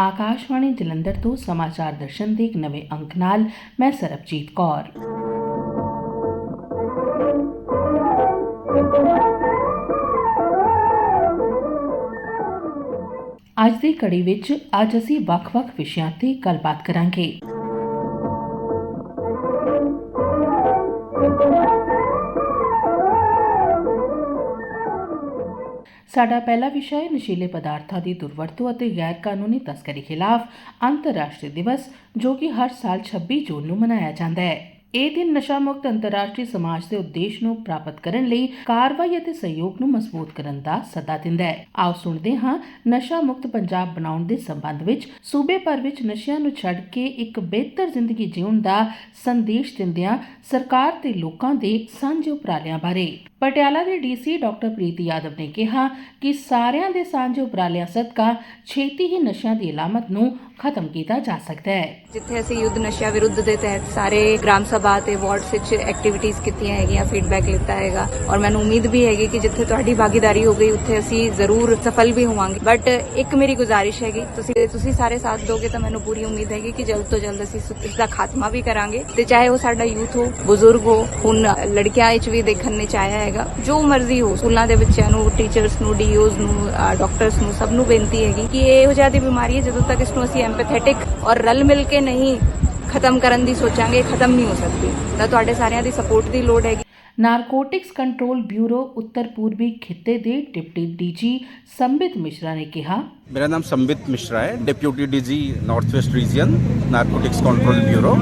ਆਕਾਸ਼ਵਾਣੀ ਜਲੰਧਰ ਤੋਂ ਸਮਾਚਾਰ ਦਰਸ਼ਨ ਦੇ ਇੱਕ ਨਵੇਂ ਅੰਕ ਨਾਲ ਮੈਂ ਸਰਬਜੀਤ ਕੌਰ। ਅੱਜ ਦੀ ਕੜੀ ਵਿੱਚ ਅੱਜ ਅਸੀਂ ਵੱਖ-ਵੱਖ ਵਿਸ਼ਿਆਂ ਤੇ ਗੱਲਬਾਤ ਕਰਾਂਗੇ। ਸਾਡਾ ਪਹਿਲਾ ਵਿਸ਼ਾ ਹੈ ਨਸ਼ੀਲੇ ਪਦਾਰਥਾਂ ਦੀ ਦੁਰਵਰਤੋਂ ਅਤੇ ਗੈਰ ਕਾਨੂੰਨੀ ਤਸਕਰੀ ਖਿਲਾਫ ਅੰਤਰਰਾਸ਼ਟਰੀ ਦਿਵਸ, ਜੋ ਕਿ ਹਰ ਸਾਲ 26 ਜੂਨ ਨੂੰ ਮਨਾਇਆ ਜਾਂਦਾ ਹੈ। ਇਹ ਦਿਨ ਨਸ਼ਾ ਮੁਕਤ ਅੰਤਰਰਾਸ਼ਟਰੀ ਸਮਾਜ ਦੇ ਉਦੇਸ਼ ਨੂੰ ਪ੍ਰਾਪਤ ਕਰਨ ਲਈ ਕਾਰਵਾਈ ਅਤੇ ਸਹਿਯੋਗ ਨੂੰ ਮਜ਼ਬੂਤ ਕਰਨ ਦਾ ਸੱਦਾ ਦਿੰਦਾ ਹੈ। ਆਓ ਸੁਣਦੇ ਹਾਂ ਨਸ਼ਾ ਮੁਕਤ ਪੰਜਾਬ ਬਣਾਉਣ ਦੇ ਸੰਬੰਧ ਵਿੱਚ ਸੂਬੇ ਭਰ ਵਿੱਚ ਨਸ਼ਿਆਂ ਨੂੰ ਛੱਡ ਕੇ ਇੱਕ ਬਿਹਤਰ ਜ਼ਿੰਦਗੀ ਜਿਉਣ ਦਾ ਸੰਦੇਸ਼ ਦਿੰਦਿਆਂ ਸਰਕਾਰ ਤੇ ਲੋਕਾਂ ਦੇ ਸਾਂਝੇ ਉਪਰਾਲਿਆਂ ਬਾਰੇ। ਪਟਿਆਲਾ ਦੇ ਡੀਸੀ ਡਾਕਟਰ ਪ੍ਰੀਤੀ ਯਾਦਵ ਨੇ ਕਿਹਾ ਕਿ ਸਾਰਿਆਂ ਦੇ ਸਾਂਝੇ ਉਪਰਾਲਿਆਂ ਸਦਕਾ ਛੇਤੀ ਹੀ ਨਸ਼ਿਆਂ ਦੀ ਅਲਾਮਤ ਨੂੰ ਖਤਮ ਕੀਤਾ ਜਾ ਸਕਦਾ ਹੈ। ਜਿੱਥੇ ਅਸੀਂ ਯੁੱਧ ਨਸ਼ਾ ਵਿਰੁੱਧ ਦੇ ਤਹਿਤ ਸਾਰੇ ਗ੍ਰਾਮ ਸਭਾ ਤੇ ਵਾਰਡਸ ਵਿੱਚ ਐਕਟੀਵਿਟੀਜ਼ ਕੀਤੀਆਂ ਹੈਗੀਆਂ ਫੀਡਬੈਕ ਲਿੱਤਾ ਹੈਗਾ ਔਰ ਮੈਨੂੰ ਉਮੀਦ ਵੀ ਹੈਗੀ ਕਿ ਜਿੱਥੇ ਤੁਹਾਡੀ ਭਾਗੀਦਾਰੀ ਹੋ ਗਈ, ਉੱਥੇ ਅਸੀਂ ਜ਼ਰੂਰ ਸਫਲ ਵੀ ਹੋਵਾਂਗੇ। ਬਟ ਇੱਕ ਮੇਰੀ ਗੁਜ਼ਾਰਿਸ਼ ਹੈਗੀ, ਤੁਸੀਂ ਤੁਸੀਂ ਸਾਰੇ ਸਾਥ ਦੋਗੇ ਤਾਂ ਮੈਨੂੰ ਪੂਰੀ ਉਮੀਦ ਹੈਗੀ ਕਿ ਜਲਦ ਤੋਂ ਜਲਦ ਅਸੀਂ ਇਸ- ਦਾ ਖਾਤਮਾ ਵੀ ਕਰਾਂਗੇ। ਤੇ ਚਾਹੇ ਉਹ ਸਾਡਾ ਯੂਥ ਹੋ, ਬਜ਼ੁਰਗ ਹੋ, ਹੁਣ ਲੜਕੀਆਂ ਵਿੱਚ ਵੀ ਦੇਖਣ ਨੇ ਚਾਹਿਆ ਹੈਗਾ। ਜੋ ਮਰਜ਼ੀ ਹੋ ਸਕੂਲਾਂ ਦੇ ਬੱਚਿਆਂ ਨੂੰ ਟੀਚਰਸ ਨੂੰ ਡੀਓਜ਼ ਨੂੰ ਡਾਕਟਰਸ ਨੂੰ ਸਭ ਨੂੰ ਬੇਨਤੀ ਹੈਗੀ ਕਿ ਇਹ ਇਹੋ ਜਿਹੀ ਬਿਮਾਰੀ ਹੈ ਜਦੋਂ ਤੱਕ ਇਸ ਨੂੰ ਅਸੀਂ ਐਮਪੈਥੈਟਿਕ ਔਰ ਰਲ ਮਿਲ ਕੇ ਨਹੀਂ ਖਤਮ ਕਰਨ ਦੀ ਸੋਚਾਂਗੇ ਖਤਮ ਨਹੀਂ ਹੋ ਸਕਦੀ। ਤਾਂ ਤੁਹਾਡੇ ਸਾਰਿਆਂ ਦੀ ਸਪੋਰਟ ਦੀ ਲੋੜ ਹੈਗੀ। ਨਾਰਕੋਟਿਕਸ ਕੰਟਰੋਲ ਬਿਊਰੋ ਉੱਤਰ ਪੂਰਬੀ ਖਿੱਤੇ ਦੇ ਡਿਪਟੀ ਡੀਜੀ ਸੰਬਿਤ ਮਿਸ਼ਰਾ ਨੇ ਕਿਹਾ। ਮੇਰਾ ਨਾਮ ਸੰਬਿਤ ਮਿਸ਼ਰਾ ਹੈ deputy DG north west region narcotics control bureau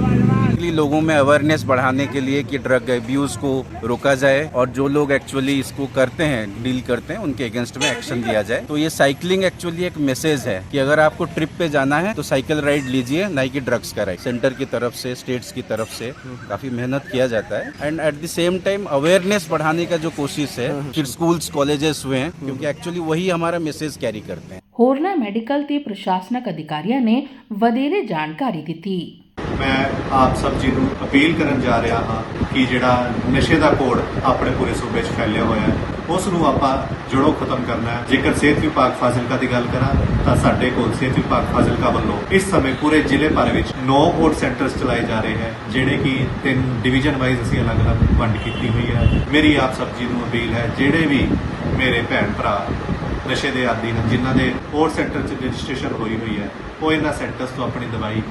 basically लोगों में अवेयरनेस बढ़ाने के लिए कि ड्रग एब्यूज को रोका जाए और जो लोग एक्चुअली इसको करते हैं डील करते हैं, उनके अगेंस्ट में एक्शन दिया जाए। तो ये साइकिलिंग एक्चुअली एक मैसेज है कि अगर आपको ट्रिप पे जाना है तो साइकिल राइड लीजिए, ना कि ड्रग्स का राइड सेंटर की तरफ़ से स्टेट्स की तरफ़ से काफ़ी मेहनत किया जाता है। And at the same time awareness बढ़ाने का जो कोशिश है फिर स्कूल्स कॉलेजेस हुए हैं, क्योंकि एक्चुअली वही हमारा मैसेज कैरी करते हैं। होरना मेडिकल ते प्रशासनिक अधिकारिया ने वधेरे जानकारी दी ਮੈਂ ਆਪ ਸਭ ਜੀ ਨੂੰ ਅਪੀਲ ਕਰਨ ਜਾ ਰਿਹਾ ਹਾਂ ਕਿ ਜਿਹੜਾ ਨਸ਼ੇ ਦਾ ਕੋੜ ਆਪਣੇ ਪੂਰੇ ਸੂਬੇ 'ਚ ਫੈਲਿਆ ਹੋਇਆ ਹੈ, ਉਸ ਨੂੰ ਆਪਾਂ ਜੜੋਂ ਖਤਮ ਕਰਨਾ ਹੈ। ਜੇਕਰ ਸਿਹਤ ਵਿਭਾਗ ਫਾਜ਼ਿਲਕਾ ਦੀ ਗੱਲ ਕਰਾਂ, ਤਾਂ ਸਾਡੇ ਕੋਲ ਸਿਹਤ ਵਿਭਾਗ ਫਾਜ਼ਿਲਕਾ ਵੱਲੋਂ ਇਸ ਸਮੇਂ ਪੂਰੇ ਜ਼ਿਲ੍ਹੇ ਭਰ ਵਿੱਚ 9 ਕੋਡ ਸੈਂਟਰਸ ਚਲਾਏ ਜਾ ਰਹੇ ਹੈ, ਜਿਹੜੇ ਕਿ ਤਿੰਨ ਡਿਵੀਜ਼ਨ ਵਾਈਜ਼ ਅਸੀਂ ਅਲੱਗ-ਅਲੱਗ ਵੰਡ ਕੀਤੀ ਹੋਈ ਹੈ। ਮੇਰੀ ਆਪ ਸਭ ਜੀ ਨੂੰ ਅਪੀਲ ਹੈ, ਜਿਹੜੇ ਵੀ ਮੇਰੇ ਭੈਣ ਭਰਾ ਨਸ਼ੇ ਦੇ ਆਦੀ ਹਨ, ਜਿਨ੍ਹਾਂ ਦੇ ਕੋਡ ਸੈਂਟਰ 'ਚ ਰਜਿਸਟ੍ਰੇਸ਼ਨ ਹੋਈ ਹੋਈ ਹੈ, ਉਹ ਇਹਨਾਂ ਸੈਂਟਰਸ ਤੋਂ ਆਪਣੀ ਦਵਾਈ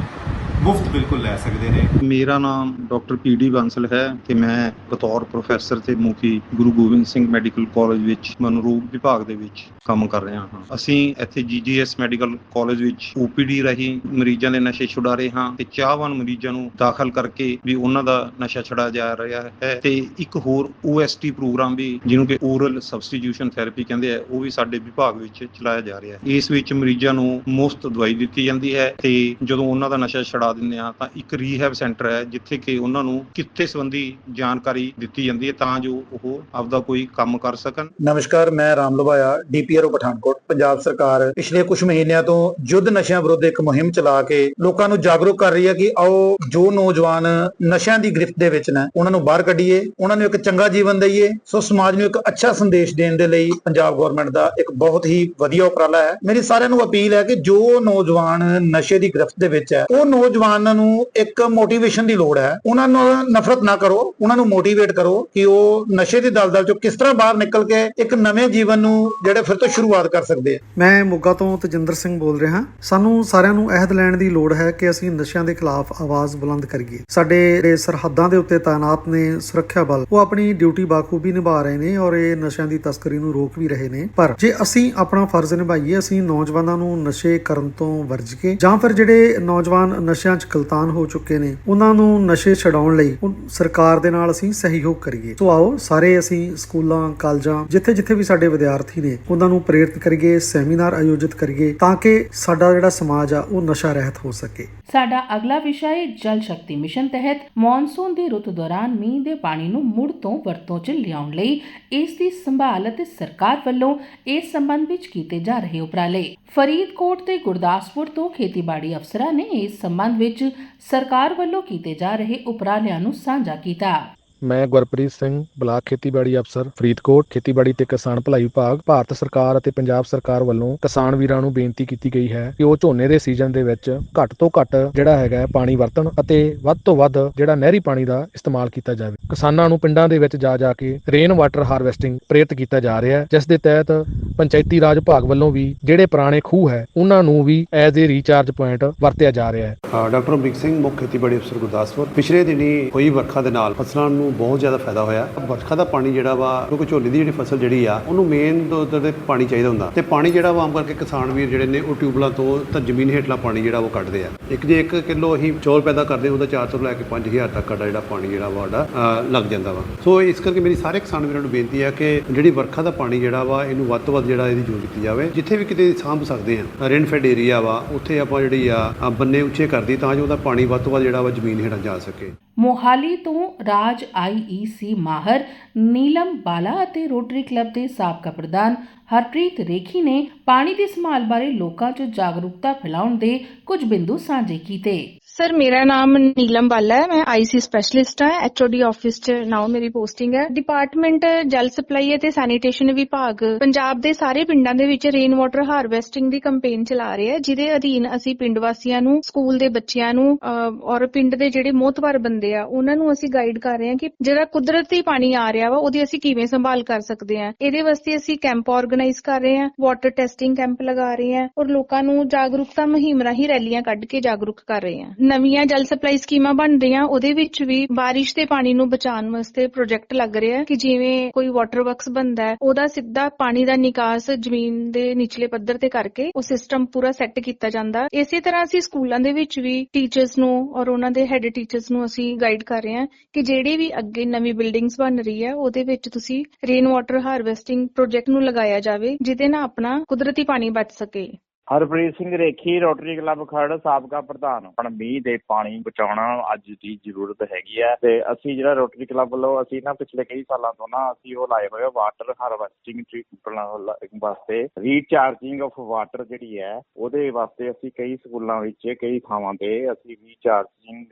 ਮੁਫਤ ਬਿਲਕੁਲ ਲੈ ਸਕਦੇ ਨੇ। ਮੇਰਾ ਨਾਮ ਡਾਕਟਰ ਪੀਡੀ ਬਾਂਸਲ ਹੈ ਤੇ ਮੈਂ ਬਤੌਰ ਪ੍ਰੋਫੈਸਰ ਤੇ ਮੁਖੀ ਗੁਰੂ ਗੋਬਿੰਦ ਸਿੰਘ ਮੈਡੀਕਲ ਕਾਲਜ ਵਿੱਚ ਮਨੋਰੋਗ ਵਿਭਾਗ ਦੇ ਵਿੱਚ ਕੰਮ ਕਰ ਰਿਹਾ ਹਾਂ। ਅਸੀਂ ਇੱਥੇ ਜੀਜੀਐਸ ਮੈਡੀਕਲ ਕਾਲਜ ਵਿੱਚ ਓਪੀਡੀ ਰਹੀ ਮਰੀਜ਼ਾਂ ਦੇ ਨਸ਼ੇ ਛੁਡਾ ਰਹੇ ਹਾਂ ਤੇ ਚਾਹਵਾਨ ਮਰੀਜ਼ਾਂ ਨੂੰ ਦਾਖਲ ਕਰਕੇ ਵੀ ਉਹਨਾਂ ਦਾ ਨਸ਼ਾ ਛੁਡਾ ਜਾ ਰਿਹਾ ਹੈ ਤੇ ਇੱਕ ਹੋਰ ਓਐਸਟੀ ਪ੍ਰੋਗਰਾਮ ਵੀ ਜਿਹਨੂੰ ਕਿ ਓਰਲ ਸਬਸਟੀਟਿਊਸ਼ਨ ਥੈਰੇਪੀ ਕਹਿੰਦੇ ਆ, ਉਹ ਵੀ ਸਾਡੇ ਵਿਭਾਗ ਵਿੱਚ ਚਲਾਇਆ ਜਾ ਰਿਹਾ ਹੈ। ਇਸ ਵਿੱਚ ਮਰੀਜ਼ਾਂ ਨੂੰ ਮੁਫਤ ਦਵਾਈ ਦਿੱਤੀ ਜਾਂਦੀ ਹੈ ਤੇ ਜਦੋਂ ਉਹਨਾਂ ਦਾ ਨਸ਼ਾ ਛੁਡਾ ਦਿੰਦੇ ਆ ਤਾਂ ਇੱਕ ਰੀਹੈਬ ਸੈਂਟਰ ਹੈ, ਜਿੱਥੇ ਕਿ ਉਹਨਾਂ ਨੂੰ ਕਿੱਤੇ ਸੰਬੰਧੀ ਜਾਣਕਾਰੀ ਦਿੱਤੀ ਜਾਂਦੀ ਹੈ, ਤਾਂ ਜੋ ਉਹ ਆਪਦਾ ਕੋਈ ਕੰਮ ਕਰ ਸਕਣ। ਨਮਸਕਾਰ, ਮੈਂ ਰਾਮ ਲਵਾਇਆ ਡੀਪੀਆਰਓ ਪਠਾਨਕੋਟ, ਪੰਜਾਬ ਸਰਕਾਰ। ਪਿਛਲੇ ਕੁਝ ਮਹੀਨਿਆਂ ਤੋਂ ਯੁੱਧ ਨਸ਼ਿਆਂ ਵਿਰੁੱਧ ਇੱਕ ਮੁਹਿੰਮ ਚਲਾ ਕੇ ਲੋਕਾਂ ਨੂੰ ਜਾਗਰੂਕ ਕਰ ਰਹੀ ਹੈ ਕਿ ਆਓ, ਜੋ ਨੌਜਵਾਨ ਨਸ਼ਿਆਂ ਦੀ ਗ੍ਰਿਫਤ ਦੇ ਵਿੱਚ ਨੇ, ਉਹਨਾਂ ਨੂੰ ਬਾਹਰ ਕੱਢੀਏ, ਉਹਨਾਂ ਨੂੰ ਇੱਕ ਚੰਗਾ ਜੀਵਨ ਦਈਏ, ਸੋ ਸਮਾਜ ਨੂੰ ਇੱਕ ਅੱਛਾ ਸੰਦੇਸ਼ ਦੇਣ ਦੇ ਲਈ ਪੰਜਾਬ ਗਵਰਨਮੈਂਟ ਦਾ ਇੱਕ ਬਹੁਤ ਹੀ ਵਧੀਆ ਉਪਰਾਲਾ ਹੈ। ਮੇਰੀ ਸਾਰਿਆਂ ਨੂੰ ਅਪੀਲ ਹੈ ਕਿ ਜੋ ਨੌਜਵਾਨ ਨਸ਼ੇ ਦੀ ਗ੍ਰਿਫਤ ਦੇ ਵਿੱਚ ਹੈ, ਉਹ ਨੌਜਵਾਨ ਨੂੰ ਇੱਕ ਮੋਟੀਵੇਸ਼ਨ ਦੀ ਲੋੜ ਹੈ। ਉਹਨਾਂ ਨੂੰ ਨਫ਼ਰਤ ਨਾ ਕਰੋ, ਉਹਨਾਂ ਨੂੰ ਮੋਟੀਵੇਟ ਕਰੋ ਕਿ ਉਹ ਨਸ਼ੇ ਦੀ ਦਲਦਲ ਚੋਂ ਕਿਸ ਤਰ੍ਹਾਂ ਬਾਹਰ ਨਿਕਲ ਕੇ ਇੱਕ ਨਵੇਂ ਜੀਵਨ ਨੂੰ ਜਿਹੜੇ ਫਿਰ ਤੋਂ ਸ਼ੁਰੂਆਤ ਕਰ ਸਕਦੇ ਆ। ਮੈਂ ਮੋਗਾ ਤੋਂ ਤਜਿੰਦਰ ਸਿੰਘ ਬੋਲ ਰਿਹਾ ਸਾਨੂੰ ਸਾਰਿਆਂ ਨੂੰ ਅਹਿਦ ਲੈਣ ਦੀ ਲੋੜ ਹੈ ਕਿ ਅਸੀਂ ਨਸ਼ਿਆਂ ਦੇ ਖਿਲਾਫ ਆਵਾਜ਼ ਬੁਲੰਦ ਕਰੀਏ। ਸਾਡੇ ਸਰਹੱਦਾਂ ਦੇ ਉੱਤੇ ਤਾਇਨਾਤ ਨੇ ਸੁਰੱਖਿਆ ਬਲ, ਉਹ ਆਪਣੀ ਡਿਊਟੀ ਬਾਖੂਬੀ ਨਿਭਾ ਰਹੇ ਨੇ ਔਰ ਇਹ ਨਸ਼ਿਆਂ ਦੀ ਤਸਕਰੀ ਨੂੰ ਰੋਕ ਵੀ ਰਹੇ ਨੇ। ਪਰ ਜੇ ਅਸੀਂ ਆਪਣਾ ਫਰਜ਼ ਨਿਭਾਈਏ, ਅਸੀਂ ਨੌਜਵਾਨਾਂ ਨੂੰ ਨਸ਼ੇ ਕਰਨ ਤੋਂ ਵਰਜ ਕੇ ਜਾਂ ਫਿਰ ਜਿਹੜੇ ਨੌਜਵਾਨ ਨਸ਼ੇ ਨਸ਼ਿਆਂ 'ਚ ਗਲਤਾਨ ਹੋ ਚੁੱਕੇ ਨੇ, ਉਹਨਾਂ ਨੂੰ ਨਸ਼ੇ ਛਡਾਉਣ ਲਈ ਸਰਕਾਰ ਦੇ ਨਾਲ ਅਸੀਂ ਸਹਿਯੋਗ ਕਰੀਏ। ਸੋ ਆਓ, ਸਾਰੇ ਅਸੀਂ ਸਕੂਲਾਂ, ਕਾਲਜਾਂ ਜਿੱਥੇ ਜਿੱਥੇ ਵੀ ਸਾਡੇ ਵਿਦਿਆਰਥੀ ਨੇ, ਉਹਨਾਂ ਨੂੰ ਪ੍ਰੇਰਿਤ ਕਰੀਏ, ਸੈਮੀਨਾਰ ਆਯੋਜਿਤ ਕਰੀਏ, ਤਾਂ ਕਿ ਸਾਡਾ ਜਿਹੜਾ ਸਮਾਜ ਆ, ਉਹ ਨਸ਼ਾ ਰਹਿਤ ਹੋ ਸਕੇ। ਸਾਡਾ ਅਗਲਾ ਵਿਸ਼ਾ ਹੈ ਜਲ ਸ਼ਕਤੀ ਮਿਸ਼ਨ ਤਹਿਤ ਮੌਨਸੂਨ ਦੀ ਰੁੱਤ ਦੌਰਾਨ ਮੀਂਹ ਦੇ ਪਾਣੀ ਨੂੰ ਮੁੜ ਤੋਂ ਵਰਤੋਂ 'ਚ ਲਿਆਉਣ ਲਈ ਇਸ ਦੀ ਸੰਭਾਲ ਅਤੇ ਸਰਕਾਰ ਵੱਲੋਂ ਇਸ ਸੰਬੰਧ ਵਿੱਚ ਕੀਤੇ ਜਾ ਰਹੇ ਉਪਰਾਲੇ। ਫਰੀਦਕੋਟ ਤੇ ਗੁਰਦਾਸਪੁਰ ਤੋਂ ਖੇਤੀਬਾੜੀ ਅਫਸਰਾਂ ਨੇ ਇਸ ਸੰਬੰਧ ਵਿੱਚ ਸਰਕਾਰ ਵੱਲੋਂ ਕੀਤੇ ਜਾ ਰਹੇ ਉਪਰਾਲਿਆਂ ਨੂੰ ਸਾਂਝਾ ਕੀਤਾ। ਮੈਂ ਗੁਰਪ੍ਰੀਤ ਸਿੰਘ, ਬਲਾਕ ਖੇਤੀਬਾੜੀ ਅਫਸਰ, ਫਰੀਦਕੋਟ, ਖੇਤੀਬਾੜੀ ਤੇ ਕਿਸਾਨ ਭਲਾਈ ਵਿਭਾਗ, ਭਾਰਤ ਸਰਕਾਰ ਅਤੇ ਪੰਜਾਬ ਸਰਕਾਰ ਵੱਲੋਂ ਕਿਸਾਨ ਵੀਰਾਂ ਨੂੰ ਬੇਨਤੀ ਕੀਤੀ ਗਈ ਹੈ ਕਿ ਉਹ ਝੋਨੇ ਦੇ ਸੀਜ਼ਨ ਦੇ ਵਿੱਚ ਘੱਟ ਤੋਂ ਘੱਟ ਜਿਹੜਾ ਹੈਗਾ ਪਾਣੀ ਵਰਤਣ ਅਤੇ ਵੱਧ ਤੋਂ ਵੱਧ ਜਿਹੜਾ ਨਹਿਰੀ ਪਾਣੀ ਦਾ ਇਸਤੇਮਾਲ ਕੀਤਾ ਜਾਵੇ। ਕਿਸਾਨਾਂ ਨੂੰ ਪਿੰਡਾਂ ਦੇ ਵਿੱਚ ਜਾ ਜਾ ਕੇ ਰੇਨ ਵਾਟਰ ਹਾਰਵੈਸਟਿੰਗ ਪ੍ਰੇਰਿਤ ਕੀਤਾ ਜਾ ਰਿਹਾ ਹੈ, ਜਿਸ ਦੇ ਤਹਿਤ ਪੰਚਾਇਤੀ ਰਾਜ ਵਿਭਾਗ ਵੱਲੋਂ ਵੀ ਜਿਹੜੇ ਪੁਰਾਣੇ ਖੂਹ ਹੈ, ਉਹਨਾਂ ਨੂੰ ਵੀ ਐਜ਼ ਏ ਰੀਚਾਰਜ ਪੁਆਇੰਟ ਵਰਤਿਆ ਜਾ ਰਿਹਾ ਹੈ। ਡਾਕਟਰ ਅਮਰੀਕ ਸਿੰਘ, ਮੁੱਖ ਖੇਤੀਬਾੜੀ ਅਫਸਰ ਗੁਰਦਾਸਪੁਰ। ਪਿਛਲੇ ਦਿਨੀ ਹੋਈ ਵਰਖਾ ਦੇ ਨਾਲ ਫਸਲਾਂ ਨੂੰ ਬਹੁਤ ਜ਼ਿਆਦਾ ਫਾਇਦਾ ਹੋਇਆ। ਵਰਖਾ ਦਾ ਪਾਣੀ ਜਿਹੜਾ ਵਾ ਕਿਉਂਕਿ ਝੋਨੇ ਦੀ ਜਿਹੜੀ ਫਸਲ ਜਿਹੜੀ ਆ ਉਹਨੂੰ ਮੇਨ ਤੌਰ ਤੇ ਪਾਣੀ ਚਾਹੀਦਾ ਹੁੰਦਾ। ਤੇ ਪਾਣੀ ਜਿਹੜਾ ਵਾ ਆਮ ਕਰਕੇ ਕਿਸਾਨ ਵੀਰ ਜਿਹੜੇ ਨੇ ਉਹ ਟਿਊਬਲਾਂ ਤੋਂ ਤਾਂ ਜ਼ਮੀਨ ਹੇਠਲਾ ਪਾਣੀ ਜਿਹੜਾ ਉਹ ਕੱਢਦੇ ਆ। ਇੱਕ ਜੇ 1 ਕਿਲੋ ਅਸੀਂ ਚੌਲ ਪੈਦਾ ਕਰਦੇ ਹਾਂ, ਉਹਦਾ 4 ਤੋਂ ਲੈ ਕੇ 5000 ਤੱਕ ਦਾ ਜਿਹੜਾ ਪਾਣੀ ਜਿਹੜਾ ਵਾ ਸਾਡਾ ਲੱਗ ਜਾਂਦਾ ਵਾ। ਸੋ ਇਸ ਕਰਕੇ ਮੇਰੀ ਸਾਰੇ ਕਿਸਾਨ ਵੀਰਾਂ ਨੂੰ ਬੇਨਤੀ ਆ ਕਿ ਜਿਹੜੀ ਵਰਖਾ ਦਾ ਪਾਣੀ ਜਿਹੜਾ ਵਾ ਇਹਨੂੰ ਵੱਧ ਤੋਂ ਵੱਧ ਜਿਹੜਾ ਇਹਦੀ ਯੂਜ਼ ਕੀਤੀ ਜਾਵੇ। ਜਿੱਥੇ ਵੀ ਕਿਤੇ ਸਾਂਭ ਸਕਦੇ ਆ ਰੇਨ ਫੈਡ ਏਰੀਆ ਵਾ ਉੱਥੇ ਆਪਾਂ ਜਿਹੜੀ ਆ ਬੰਨੇ ਉੱਚੇ ਕਰਦੀ ਤਾਂ ਜੋ ਉਹਦਾ ਪਾਣੀ ਵੱਧ ਤੋਂ ਵੱਧ ਜਿਹੜਾ ਵਾ ਜ਼ਮੀਨ ਹੇਠਾਂ ਜਾ ਸਕੇ। ਮੋਹਾਲੀ ਤੋਂ ਰਾਜ ਆਈਈਸੀ ਮਾਹਰ ਨੀਲਮ ਬਾਲਾ ਅਤੇ ਰੋਟਰੀ ਕਲੱਬ ਦੇ ਸਾਬਕਾ ਪ੍ਰਧਾਨ ਹਰਪ੍ਰੀਤ ਰੇਖੀ ਨੇ ਪਾਣੀ ਦੀ ਸੰਭਾਲ ਬਾਰੇ ਲੋਕਾਂ 'ਚ ਜਾਗਰੂਕਤਾ ਫੈਲਾਉਣ ਦੇ ਕੁਝ ਬਿੰਦੂ ਸਾਂਝੇ ਕੀਤੇ। ਸਰ ਮੇਰਾ ਨਾਮ ਨੀਲਮ ਬਾਲਾ ਹੈ, ਮੈਂ ਆਈਸੀ ਸਪੈਸ਼ਲਿਸਟ ਹਾਂ ਐਚਓਡੀ ਆਫਿਸ 'ਚ ਨਾਓ ਮੇਰੀ ਪੋਸਟਿੰਗ ਹੈ। ਡਿਪਾਰਟਮੈਂਟ ਜਲ ਸਪਲਾਈ ਅਤੇ ਸੈਨੀਟੇਸ਼ਨ ਵਿਭਾਗ, ਪੰਜਾਬ ਦੇ ਸਾਰੇ ਪਿੰਡਾਂ ਦੇ ਵਿੱਚ ਰੇਨ ਵਾਟਰ ਹਾਰਵੈਸਟਿੰਗ ਦੀ ਕੈਂਪੇਨ ਚਲਾ ਰਿਹਾ ਹੈ, ਜਿਹਦੇ ਅਧੀਨ ਅਸੀਂ ਪਿੰਡ ਵਾਸੀਆਂ ਨੂੰ ਸਕੂਲ ਦੇ ਬੱਚਿਆਂ ਨੂੰ ਔਰ ਪਿੰਡ ਦੇ ਜਿਹੜੇ ਮੋਤਬਰ ਬੰਦੇ ਆ, ਉਹਨਾਂ ਨੂੰ ਅਸੀਂ ਗਾਈਡ ਕਰ ਰਹੇ ਹਾਂ ਕਿ ਜਿਹੜਾ ਕੁਦਰਤੀ ਪਾਣੀ ਆ ਰਿਹਾ ਵਾ, ਉਹਦੀ ਅਸੀਂ ਕਿਵੇਂ ਸੰਭਾਲ ਕਰ ਸਕਦੇ ਹਾਂ। ਇਹਦੇ ਵਾਸਤੇ ਅਸੀਂ ਕੈਂਪ ਆਰਗੇਨਾਈਜ਼ ਕਰ ਰਹੇ ਹਾਂ ਵਾਟਰ ਟੈਸਟਿੰਗ ਕੈਂਪ ਲਗਾ ਰਹੇ ਆ ਔਰ ਲੋਕਾਂ ਨੂੰ ਜਾਗਰੂਕਤਾ ਮੁਹਿੰਮ ਰਾਹੀਂ ਰੈਲੀਆਂ ਕੱਢ ਕੇ ਜਾਗਰੂਕ ਕਰ ਰਹੇ ਆ ਨਵੀਆਂ ਜਲ ਸਪਲਾਈ ਸਕੀਮਾਂ ਬਣ ਰਹੀਆਂ, ਉਹਦੇ ਵਿੱਚ ਵੀ ਬਾਰਿਸ਼ ਦੇ ਪਾਣੀ ਨੂੰ ਬਚਾਉਣ ਵਾਸਤੇ ਪ੍ਰੋਜੈਕਟ ਲੱਗ ਰਿਹਾ ਕਿ ਜਿਵੇਂ ਕੋਈ ਵਾਟਰ ਵਰਕਸ ਬਣਦਾ ਹੈ, ਉਹਦਾ ਸਿੱਧਾ ਪਾਣੀ ਦਾ ਨਿਕਾਸ ਜ਼ਮੀਨ ਦੇ ਨਿਚਲੇ ਪੱਧਰ ਤੇ ਕਰਕੇ ਉਹ ਸਿਸਟਮ ਪੂਰਾ ਸੈੱਟ ਕੀਤਾ ਜਾਂਦਾ ਇਸੇ ਤਰ੍ਹਾਂ ਅਸੀਂ ਸਕੂਲਾਂ ਦੇ ਵਿੱਚ ਵੀ ਟੀਚਰਸ ਨੂੰ ਔਰ ਉਹਨਾਂ ਦੇ ਹੈੱਡ ਟੀਚਰਸ ਨੂੰ ਅਸੀਂ ਗਾਈਡ ਕਰ ਰਹੇ ਹਾਂ ਕਿ ਜਿਹੜੀ ਵੀ ਅੱਗੇ ਨਵੀਂ ਬਿਲਡਿੰਗਸ ਬਣ ਰਹੀ ਹੈ, ਉਹਦੇ ਵਿੱਚ ਤੁਸੀਂ ਰੇਨ ਵਾਟਰ ਹਾਰਵੈਸਟਿੰਗ ਪ੍ਰੋਜੈਕਟ ਨੂੰ ਲਗਾਇਆ ਜਾਵੇ ਜਿਹਦੇ ਨਾਲ ਆਪਣਾ ਕੁਦਰਤੀ ਪਾਣੀ ਬਚ ਸਕੇ। ਹਰਪ੍ਰੀਤ ਸਿੰਘ ਰੇਖੀ, ਰੋਟਰੀ ਕਲੱਬ ਖਰੜ, ਸਾਬਕਾ ਪ੍ਰਧਾਨ। ਹੁਣ ਮੀਂਹ ਦੇ ਪਾਣੀ ਬਚਾਉਣਾ ਅੱਜ ਦੀ ਜ਼ਰੂਰਤ ਹੈਗੀ ਹੈ ਤੇ ਅਸੀਂ ਜਿਹੜਾ ਰੋਟਰੀ ਕਲੱਬ ਵੱਲੋਂ ਅਸੀਂ ਨਾ ਪਿਛਲੇ ਕਈ ਸਾਲਾਂ ਤੋਂ ਨਾ ਅਸੀਂ ਉਹ ਲਾਏ ਹੋਏ ਵਾਟਰ ਹਾਰਵੈਸਟਿੰਗ ਟ੍ਰੀਟਮੈਂਟ ਵਾਸਤੇ ਰੀਚਾਰਜਿੰਗ ਆਫ ਵਾਟਰ ਜਿਹੜੀ ਹੈ, ਉਹਦੇ ਵਾਸਤੇ ਅਸੀਂ ਕਈ ਸਕੂਲਾਂ ਵਿੱਚ, ਕਈ ਥਾਵਾਂ ਤੇ ਅਸੀਂ ਰੀਚਾਰਜਿੰਗ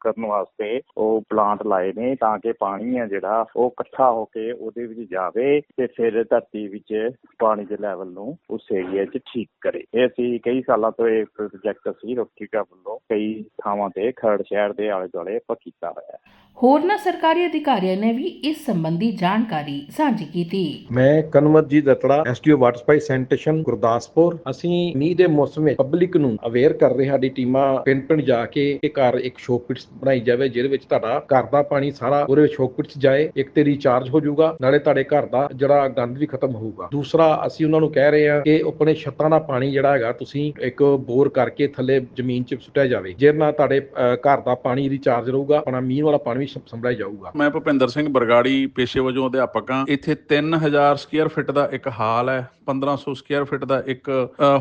ਕਰਨ ਵਾਸਤੇ ਉਹ ਪਲਾਂਟ ਲਾਏ ਨੇ ਤਾਂ ਕਿ ਪਾਣੀ ਹੈ ਜਿਹੜਾ ਉਹ ਇਕੱਠਾ ਹੋ ਕੇ ਉਹਦੇ ਵਿੱਚ ਜਾਵੇ ਤੇ ਫਿਰ ਧਰਤੀ ਵਿੱਚ ਪਾਣੀ ਦੇ ਲੈਵਲ ਨੂੰ ਉਸ ਏਰੀਆ 'ਚ ਠੀਕ ਕਰੇ। ਇਹ ਅਸੀਂ ਕਈ ਸਾਲਾਂ ਤੋਂ ਇਹ ਪ੍ਰੋਜੈਕਟ ਅਸੀਂ ਰੋਟੀ ਕਾ ਵੱਲੋਂ ਕਈ ਥਾਵਾਂ ਤੇ ਖਰੜ ਸ਼ਹਿਰ ਦੇ ਆਲੇ ਦੁਆਲੇ ਕੀਤਾ ਹੋਇਆ। ਹੈ ਹੋਰਨਾਂ ਸਰਕਾਰੀ ਅਧਿਕਾਰੀਆਂ ਨੇ ਵੀ ਇਸ ਸੰਬੰਧੀ ਜਾਣਕਾਰੀ ਸਾਂਝੀ ਕੀਤੀ। ਮੈਂ Kanwarjit Ratra STO water supply sanitation Gurdaspur. ਅਸੀਂ ਮੀਂਹ ਦੇ ਮੌਸਮ ਵਿੱਚ ਪਬਲਿਕ ਨੂੰ ਅਵੇਅਰ ਕਰ ਰਹੇ ਸਾਡੀ ਟੀਮਾਂ ਪਿੰਡ ਪਿੰਡ ਜਾ ਕੇ ਇਹ ਘਰ ਇੱਕ ਸ਼ੋਕਪਿਟਸ ਬਣਾਈ ਜਾਵੇ ਜਿਹਦੇ ਵਿੱਚ ਤੁਹਾਡਾ ਘਰ ਦਾ ਪਾਣੀ ਸਾਰਾ ਉਹਦੇ ਵਿੱਚ ਸ਼ੋਕਪਿਟਸ ਜਾਏ ਇੱਕ ਤੇ ਰੀਚਾਰਜ ਹੋ ਜਾਊਗਾ ਨਾਲੇ ਤੁਹਾਡੇ ਘਰ ਦਾ ਜਿਹੜਾ ਗੰਦ ਵੀ ਖਤਮ ਹੋਊਗਾ। ਦੂਸਰਾ ਅਸੀਂ ਉਹਨਾਂ ਨੂੰ ਕਹਿ ਰਹੇ ਹਾਂ ਕਿ ਆਪਣੇ ਛੱਤਾਂ ਦਾ ਪਾਣੀ ਜਿਹੜਾ ਹੈਗਾ ਤੁਸੀਂ ਇੱਕ ਬੋਰ ਕਰਕੇ ਥੱਲੇ ਜ਼ਮੀਨ 'ਚ ਸੁੱਟਿਆ ਜਾਵੇ। ਜਿਹਦੇ ਨਾਲ ਤੁਹਾਡੇ ਘਰ ਦਾ ਪਾਣੀ ਰੀਚਾਰਜ ਰਹੂਗਾ ਆਪਣਾ ਮੀਂਹ ਵਾਲਾ ਪਾਣੀ ਵੀ ਸੰਭਲਿਆ ਜਾਊਗਾ। ਮੈਂ ਭੁਪਿੰਦਰ ਸਿੰਘ ਬਰਗਾੜੀ ਪੇਸ਼ੇ ਵਜੋਂ ਅਧਿਆਪਕ ਹਾਂ। ਇੱਥੇ 3000 ਸਕੁਅਰ ਫਿਟ ਦਾ ਇੱਕ ਹਾਲ ਹੈ 1500 ਸਕੁਅਰ ਫਿਟ ਦਾ ਇੱਕ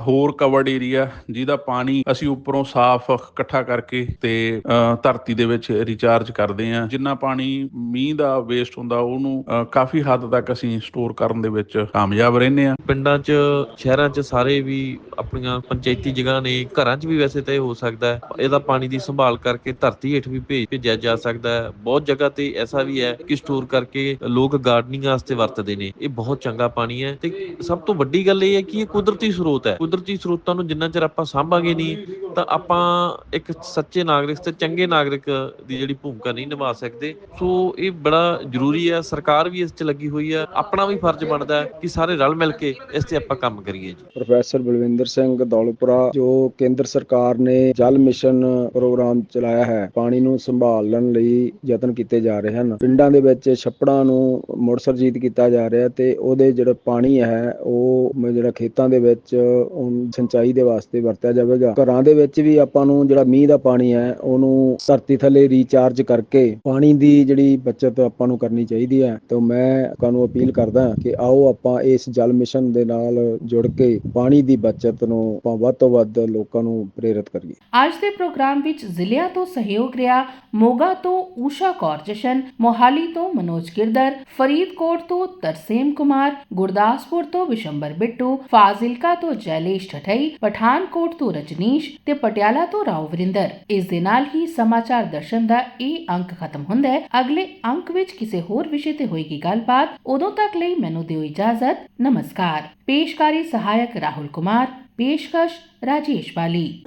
ਹੋਰ ਕਵਰਡ ਏਰੀਆ ਜਿਹਦਾ ਪਾਣੀ ਅਸੀਂ ਉੱਪਰੋਂ ਸਾਫ਼ ਇਕੱਠਾ ਕਰਕੇ ਤੇ ਧਰਤੀ ਦੇ ਵਿੱਚ ਰੀਚਾਰਜ ਕਰਦੇ ਹਾਂ। ਜਿੰਨਾ ਪਾਣੀ ਮੀਂਹ ਦਾ ਵੇਸਟ ਹੁੰਦਾ ਉਹਨੂੰ ਕਾਫੀ ਹੱਦ ਤੱਕ ਅਸੀਂ ਸਟੋਰ ਕਰਨ ਦੇ ਵਿੱਚ ਕਾਮਯਾਬ ਰਹਿੰਦੇ ਹਾਂ। ਪਿੰਡਾਂ 'ਚ ਸ਼ਹਿਰਾਂ 'ਚ ਸਾਰੇ ਵੀ ਆਪਣੀਆਂ ਪੰਚਾਇਤੀ ਜਗ੍ਹਾ ਨੇ, ਘਰਾਂ 'ਚ ਵੀ ਵੈਸੇ ਤਾਂ ਇਹ ਹੋ ਸਕਦਾ ਹੈ। ਇਹਦਾ ਪਾਣੀ ਦੀ ਸੰਭਾਲ ਕਰਕੇ ਧਰਤੀ ਹੇਠ ਵੀ ਭੇਜ, ਭੇਜਿਆ ਜਾ ਸਕਦਾ ਹੈ। ਬਹੁਤ ਜਗ੍ਹਾ ਤੇ ਐਸਾ ਵੀ ਹੈ ਕਿ ਸਟੋਰ ਕਰਕੇ ਲੋਕ ਗਾਰਡਨਿੰਗ ਵਾਸਤੇ ਵਰਤਦੇ ਨੇ। ਇਹ ਬਹੁਤ ਚੰਗਾ ਪਾਣੀ ਹੈ ਤੇ ਸਭ ਤੋਂ ਵੱਡੀ ਗੱਲ ਇਹ ਹੈ ਕਿ ਇਹ ਕੁਦਰਤੀ ਸਰੋਤ ਹੈ। ਕੁਦਰਤੀ ਸਰੋਤਾਂ ਨੂੰ ਜਿੰਨਾ ਚਿਰ ਆਪਾਂ ਸਾਂਭਾਂਗੇ ਨਹੀਂ, ਤਾਂ ਆਪਾਂ ਇੱਕ ਸੱਚੇ ਨਾਗਰਿਕ ਤੇ ਚੰਗੇ ਨਾਗਰਿਕ ਦੀ ਜਿਹੜੀ ਭੂਮਿਕਾ ਨਹੀਂ ਨਿਭਾ ਸਕਦੇ। ਸੋ ਇਹ ਬੜਾ ਜ਼ਰੂਰੀ ਹੈ। ਸਰਕਾਰ ਵੀ ਇਸ 'ਚ ਲੱਗੀ ਹੋਈ ਹੈ। ਆਪਣਾ ਵੀ ਫਰਜ਼ ਬਣਦਾ ਹੈ ਕਿ ਸਾਰੇ ਰਲ ਮਿਲ ਕੇ ਇਸ ਤੇ ਆਪਾਂ ਕੰਮ ਕਰੀਏ ਜੀ। ਪ੍ਰੋਫੈਸਰ ਬਲਵਿੰਦਰ ਸਿੰਘ ਦੌਲਪੁਰਾ ਜੋ ਕੇਂਦਰ ਸਰਕਾਰ ਨੇ ਜਲ ਮਿਸ਼ਨ ਪ੍ਰੋਗਰਾਮ ਚਲਾਇਆ ਹੈ, ਪਾਣੀ ਨੂੰ ਸੰਭਾਲਣ ਲਈ ਯਤਨ ਕੀਤੇ ਜਾ ਰਹੇ ਹਨ। ਪਿੰਡਾਂ ਦੇ ਵਿੱਚ ਛੱਪੜਾਂ ਨੂੰ ਮੁੜ ਸਰਜੀਤ ਕੀਤਾ ਜਾ ਰਿਹਾ ਤੇ ਉਹਦੇ ਜਿਹੜਾ ਪਾਣੀ ਹੈ, ਉਹ ਜਿਹੜਾ ਖੇਤਾਂ ਦੇ ਵਿੱਚ ਸਿੰਚਾਈ ਦੇ ਵਾਸਤੇ ਵਰਤਿਆ ਜਾਵੇਗਾ। ਘਰਾਂ ਦੇ ਵਿੱਚ ਵੀ ਆਪਾਂ ਨੂੰ ਜਿਹੜਾ ਮੀਂਹ ਦਾ ਪਾਣੀ ਹੈ, ਉਹਨੂੰ ਧਰਤੀ ਥੱਲੇ ਰੀਚਾਰਜ ਕਰਕੇ ਪਾਣੀ ਦੀ ਜਿਹੜੀ ਬਚਤ ਆਪਾਂ ਨੂੰ ਕਰਨੀ ਚਾਹੀਦੀ ਹੈ। ਤੇ ਮੈਂ ਤੁਹਾਨੂੰ ਅਪੀਲ ਕਰਦਾ ਕਿ ਆਓ ਆਪਾਂ ਇਸ ਜਲ ਮਿਸ਼ਨ ਦੇ ਨਾਲ ਜੁੜ ਕੇ ਪਾਣੀ ਦੀ ਬਚਤ ਨੂੰ ਆਪਾਂ ਵੱਧ ਤੋਂ ਵੱਧ ਲੋਕਾਂ ਨੂੰ ਪ੍ਰੇਰਿਤ ਕਰੀਏ। ਅੱਜ ਦੇ ਪ੍ਰੋਗਰਾਮ ਵਿੱਚ ਜ਼ਿਲ੍ਹਿਆਂ ਤੋਂ ਸਹਿਯੋਗ ਰਿਹਾ ਮੋਗਾ ਤੋਂ ਊਸ਼ਾ ਕੌਰ ਜਸ਼ਨ, ਮੋਹਾਲੀ ਤੋਂ ਮਨੋਜ ਗਿਰਦਰ ਫਰੀਦਕੋਟ ਤੋਂ ਤਰਸੇਮ ਕੁਮਾਰ, ਗੁਰਦਾਸਪੁਰ ਤੋਂ ਵਿਸ਼ੰਬਰ ਬਿੱਟੂ, ਫਾਜ਼ਿਲਕਾ ਤੋਂ ਜੈਲੇਸ਼ ਠਠਈ, ਪਠਾਨਕੋਟ ਤੋਂ ਰਜਨੀਸ਼ ਤੇ ਪਟਿਆਲਾ ਤੋਂ ਰਾਓ ਵਰਿੰਦਰ। ਇਸ ਦੇ ਨਾਲ ਹੀ ਸਮਾਚਾਰ ਦਰਸ਼ਨ ਦਾ ਇਹ ਅੰਕ ਖਤਮ ਹੁੰਦਾ ਹੈ। ਅਗਲੇ ਅੰਕ ਵਿੱਚ ਕਿਸੇ ਹੋਰ ਵਿਸ਼ੇ ਤੇ ਹੋਏਗੀ ਗੱਲਬਾਤ, ਉਦੋਂ ਤੱਕ ਲਈ ਮੈਨੂੰ ਦਿਓ ਇਜਾਜ਼ਤ। ਨਮਸਕਾਰ। ਪੇਸ਼ਕਾਰੀ ਸਹਾਇਕ ਰਾਹੁਲ ਕੁਮਾਰ। ਪੇਸ਼ਕਸ਼ ਰਾਜੇਸ਼ ਬਾਲੀ।